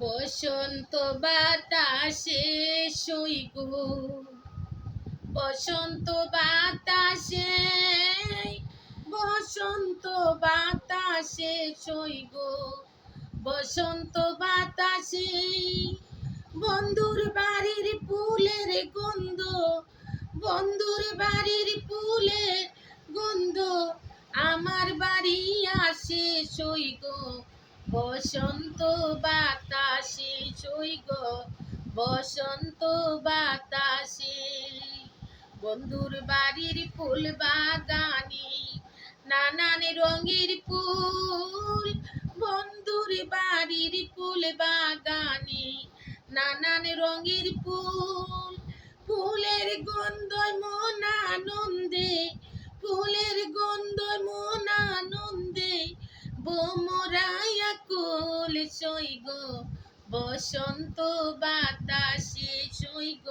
বসন্ত বাতাসে সইগো বসন্ত বাতাসে বসন্ত বাতাসে সইগো বসন্ত বাতাসে, বন্ধুর বাড়ির ফুলের গন্ধ। বন্ধুর বাড়ির ফুলের গন্ধ আমার বাড়ি আসে সইগো বসন্ত বাতাসে সইগো বসন্ত বাতাসে। বন্ধুর বাড়ির ফুল বাগানে নানান রঙের ফুল। বন্ধুর বাড়ির ফুল বাগানে নানান রঙের ফুল। ফুলের গন্ধ মন আনন্দে, ফুলের গন্ধ মন আনন্দে। বোমরায়া কোল সইগ বসন্ত বাতাসে সইগ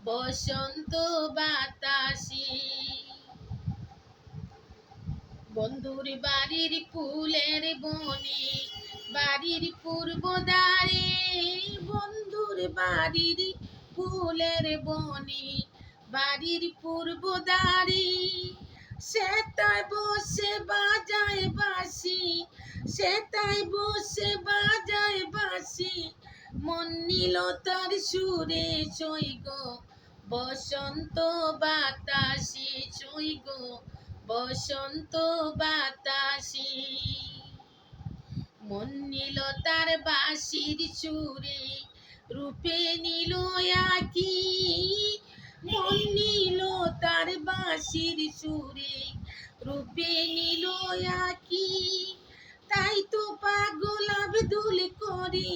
বসন্ত বাতাসে। বন্ধুর বাড়ির ফুলের বনে, বাড়ির পূর্ব দ্বারে, বন্ধুর বাড়ির ফুলের বনে, বাড়ির পূর্ব দ্বারে। সেটাই বসে বাজায় বাসি সেটাই বসে বাজায় বাসি মন নিল তার সুরে সইগ বসন্ত বাতাসে সইগ বসন্ত বাতাসে। মন নিল তার বাঁশির সুরে, রূপে নিল আকি। মন নিল তার বাঁশির সুরে, রূপে নিল আকি। তাই তো পাগল আবেদুল করি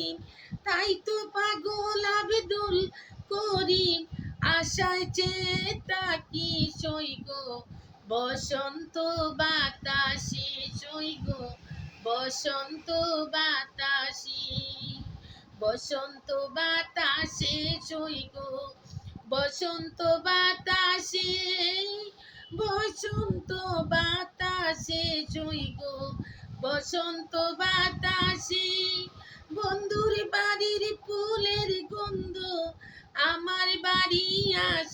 তাই তো পাগল আবেদুল করিম। আশায় চেয়ে তাকি সইগ বসন্ত বাতাসে সইগ বসন্ত বাতাসে। বসন্ত বাতাসে সইগ বসন্ত বাতাসে। বসন্ত বাতাসে সইগ বসন্ত বাতাসে।